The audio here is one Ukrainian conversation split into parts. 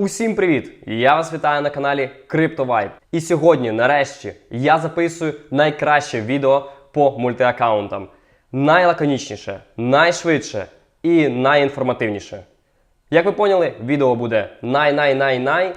Усім привіт! Я вас вітаю на каналі CryptoVibe. І сьогодні, нарешті, я записую найкраще відео по мультиаккаунтам. Найлаконічніше, найшвидше і найінформативніше. Як ви поняли, відео буде най-най-най-най.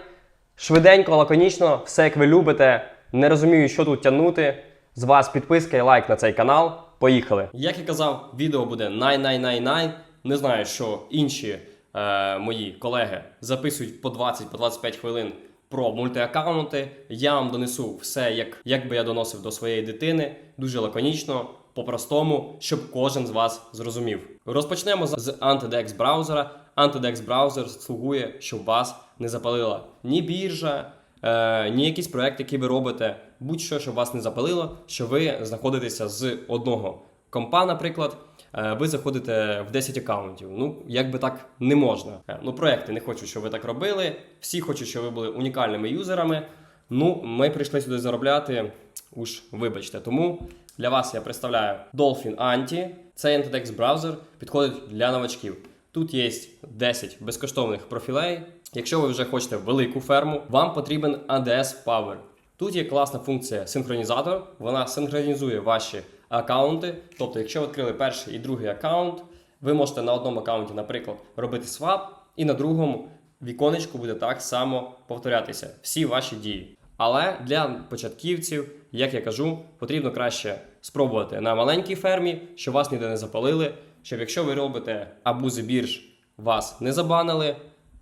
Швиденько, лаконічно, все як ви любите. Не розумію, що тут тягнути. З вас підписка і лайк на цей канал. Поїхали! Як і казав, відео буде най-най-най-най. Не знаю, що інші е, мої колеги записують по 20-25 хвилин про мультиаккаунти. Я вам донесу все, як, як би я доносив до своєї дитини, дуже лаконічно, по-простому, щоб кожен з вас зрозумів. Розпочнемо з Antidex браузера. Antidex браузер слугує, щоб вас не запалила ні біржа, е, ні якийсь проект, який ви робите, будь-що, щоб вас не запалило, що ви знаходитеся з одного компа, наприклад. Е, Ви заходите в 10 аккаунтів. Ну, як би так не можна. Е, Ну, проекти не хочуть, щоб ви так робили. Всі хочуть, щоб ви були унікальними юзерами. Ну, ми прийшли сюди заробляти. Уж вибачте. Тому для вас я представляю Dolphin Anti. Цей Antidex браузер підходить для новачків. Тут є 10 безкоштовних профілей. Якщо ви вже хочете велику ферму, вам потрібен ADS Power. Тут є класна функція синхронізатор. Вона синхронізує ваші аккаунти. Тобто, якщо ви відкрили перший і другий аккаунт, ви можете на одному аккаунті, наприклад, робити свап, і на другому віконечку буде так само повторятися всі ваші дії. Але для початківців, як я кажу, потрібно краще спробувати на маленькій фермі, щоб вас ніде не запалили, щоб якщо ви робите абузи бірж, вас не забанили.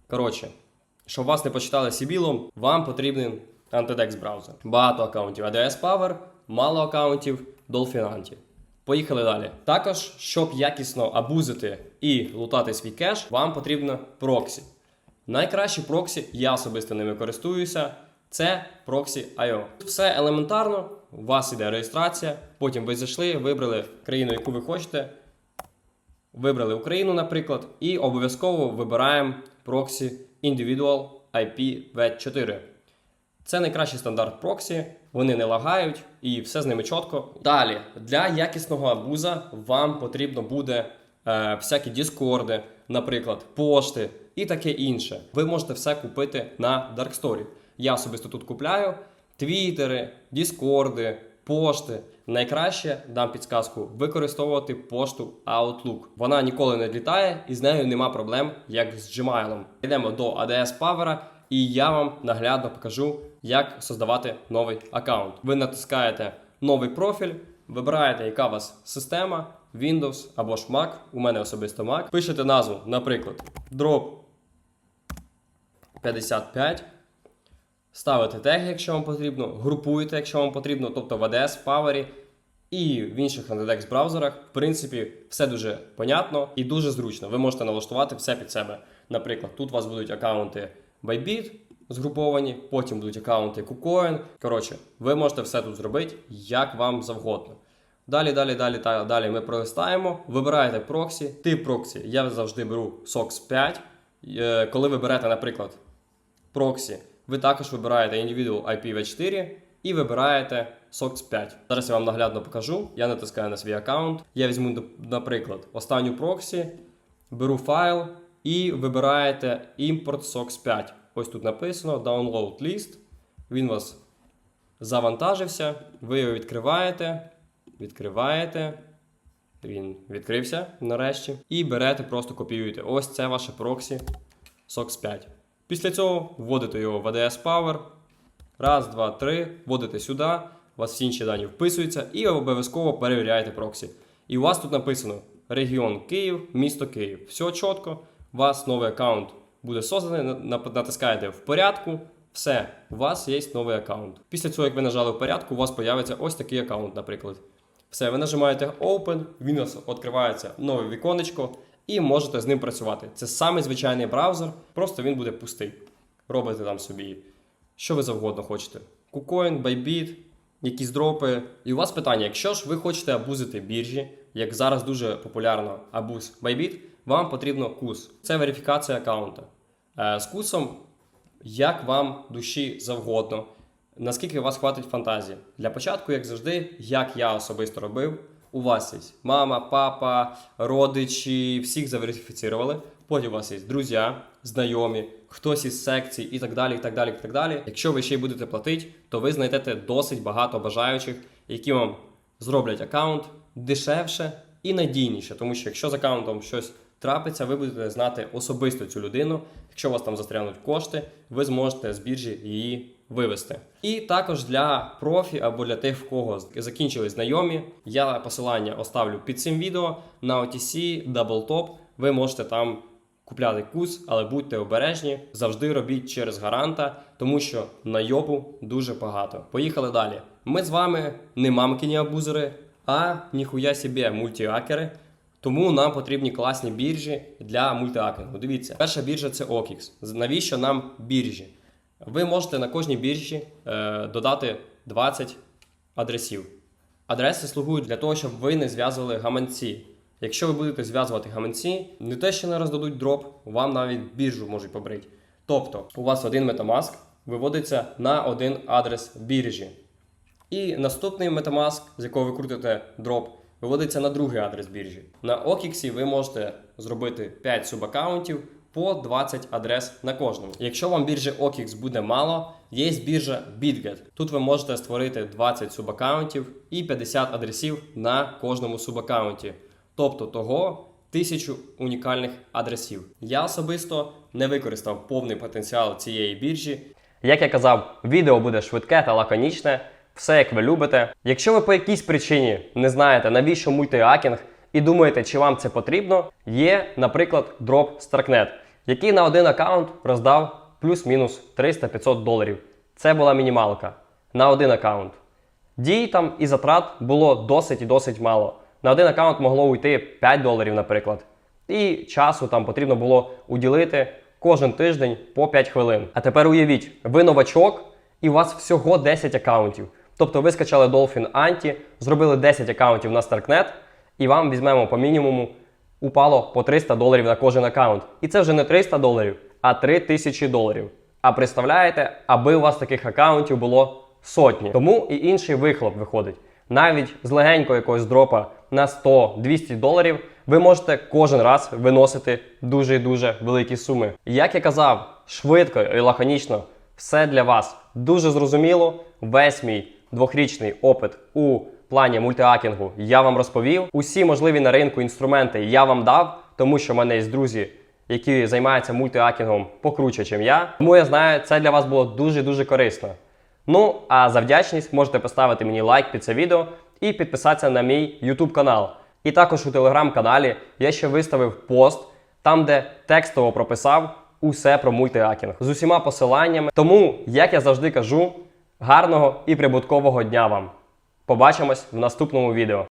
Коротше, щоб вас не почитали сібілом, вам потрібен Antidex браузер. Багато аккаунтів ADS Power, мало аккаунтів Anti. Поїхали далі. Також, щоб якісно абузити і лутати свій кеш, вам потрібно проксі. Найкращі проксі, я особисто ними користуюся, це Proxy.io. Все елементарно, у вас іде реєстрація, потім ви зайшли, вибрали країну, яку ви хочете, вибрали Україну, наприклад, і обов'язково вибираємо проксі Individual IPv4. Це найкращий стандарт проксі, вони не лагають і все з ними чітко. Далі, для якісного абуза вам потрібно буде е, всякі діскорди, наприклад, пошти і таке інше. Ви можете все купити на Darkstore. Я особисто тут купляю твіттери, діскорди, пошти. Найкраще дам підсказку використовувати пошту Outlook. Вона ніколи не літає і з нею нема проблем, як з Gmail. Йдемо до ADS Power, і я вам наглядно покажу, як создавати новий аккаунт. Ви натискаєте новий профіль, вибираєте, яка у вас система, Windows або ж Mac. У мене особисто Mac. Пишете назву, наприклад, Drop 55. Ставите теги, якщо вам потрібно, групуєте, якщо вам потрібно, тобто в ADS, Power і в інших Antidex браузерах. В принципі, все дуже понятно і дуже зручно. Ви можете налаштувати все під себе. Наприклад, тут у вас будуть аккаунти Bybit згруповані, потім будуть аккаунти KuCoin. Коротше, ви можете все тут зробити, як вам завгодно. Далі, далі, далі, та- далі ми пролистаємо. Вибираєте проксі. Тип проксі. Я завжди беру SOX 5. Е, Коли ви берете, наприклад, проксі, ви також вибираєте Individual IPv4 і вибираєте SOX 5. Зараз я вам наглядно покажу. Я натискаю на свій аккаунт. Я візьму, наприклад, останню проксі, беру файл і вибираєте Import SOX 5. Ось тут написано Download List. Він вас завантажився. Ви його відкриваєте, відкриваєте. Він відкрився нарешті. І берете, просто копіюєте. Ось це ваше проксі SOX 5. Після цього вводите його в ADS Power. Раз, два, три. Вводите сюди. У вас всі інші дані вписуються і обов'язково перевіряєте проксі. І у вас тут написано регіон Київ, місто Київ. Все чітко. У вас новий аккаунт буде созданий. на- на- Натискаєте в порядку. Все, у вас є новий аккаунт. Після цього, як ви нажали в порядку, у вас з'явиться ось такий аккаунт, наприклад. Все, ви нажимаєте Open, він відкривається нове віконечко, і можете з ним працювати. Це самий звичайний браузер, просто він буде пустий. Робите там собі, що ви завгодно хочете. KuCoin, Bybit, якісь дропи. І у вас питання: якщо ж ви хочете абузити біржі, як зараз дуже популярно абуз Bybit, вам потрібно кус. Це верифікація аккаунта. Е, З кусом, як вам душі завгодно. Наскільки у вас хватить фантазії? Для початку, як завжди, як я особисто робив, у вас є мама, папа, родичі, всіх заверифіцірували. потім у вас є друзі, знайомі, хтось із секцій і так далі. і так далі, і так далі. Якщо ви ще й будете платити, то ви знайдете досить багато бажаючих, які вам зроблять аккаунт дешевше і надійніше. Тому що якщо з аккаунтом щось трапиться, ви будете знати особисто цю людину. Якщо у вас там застрянуть кошти, ви зможете з біржі її вивести. І також для профі або для тих, в кого закінчили знайомі, я посилання оставлю під цим відео на OTC, DoubleTop. Ви можете там купляти кус, але будьте обережні, завжди робіть через гаранта, тому що найобу дуже багато. Поїхали далі. Ми з вами не мамкині абузери, а ніхуя собі мультіакери. Тому нам потрібні класні біржі для мультиакінгу. Дивіться, перша біржа це OKX. Навіщо нам біржі? Ви можете на кожній біржі е, додати 20 адресів. Адреси слугують для того, щоб ви не зв'язували гаманці. Якщо ви будете зв'язувати гаманці, не те, що не роздадуть дроп, вам навіть біржу можуть побрити. Тобто, у вас один Metamask виводиться на один адрес біржі. І наступний Metamask, з якого ви крутите дроп, виводиться на другий адрес біржі. На OKX ви можете зробити 5 субаккаунтів по 20 адрес на кожному. Якщо вам біржі OKX буде мало, є біржа BitGet. Тут ви можете створити 20 субаккаунтів і 50 адресів на кожному субаккаунті. Тобто того 1000 унікальних адресів. Я особисто не використав повний потенціал цієї біржі. Як я казав, відео буде швидке та лаконічне, все як ви любите. Якщо ви по якійсь причині не знаєте, навіщо мультиакінг, і думаєте, чи вам це потрібно, є, наприклад, дроп Starknet, який на один аккаунт роздав плюс-мінус 300-500 доларів. Це була мінімалка на один аккаунт. Дій там і затрат було досить і досить мало. На один аккаунт могло уйти 5 доларів, наприклад. І часу там потрібно було уділити кожен тиждень по 5 хвилин. А тепер уявіть, ви новачок, і у вас всього 10 аккаунтів. Тобто ви скачали Dolphin Anti, зробили 10 аккаунтів на Starknet, і вам візьмемо по мінімуму упало по 300 доларів на кожен аккаунт. І це вже не 300 доларів, а 3000 доларів. А представляєте, аби у вас таких аккаунтів було сотні. Тому і інший вихлоп виходить. Навіть з легенького якогось дропа на 100-200 доларів ви можете кожен раз виносити дуже і дуже великі суми. Як я казав, швидко і лаконічно, все для вас дуже зрозуміло. Весь мій двохрічний опит у плані мультиакінгу я вам розповів. Усі можливі на ринку інструменти я вам дав, тому що в мене є друзі, які займаються мультиакінгом покруче, ніж я. Тому я знаю, це для вас було дуже дуже корисно. Ну, а за вдячність можете поставити мені лайк під це відео і підписатися на мій YouTube канал. І також у телеграм-каналі я ще виставив пост, там де текстово прописав усе про мультиакінг з усіма посиланнями. Тому, як я завжди кажу, гарного і прибуткового дня вам! Побачимось в наступному відео.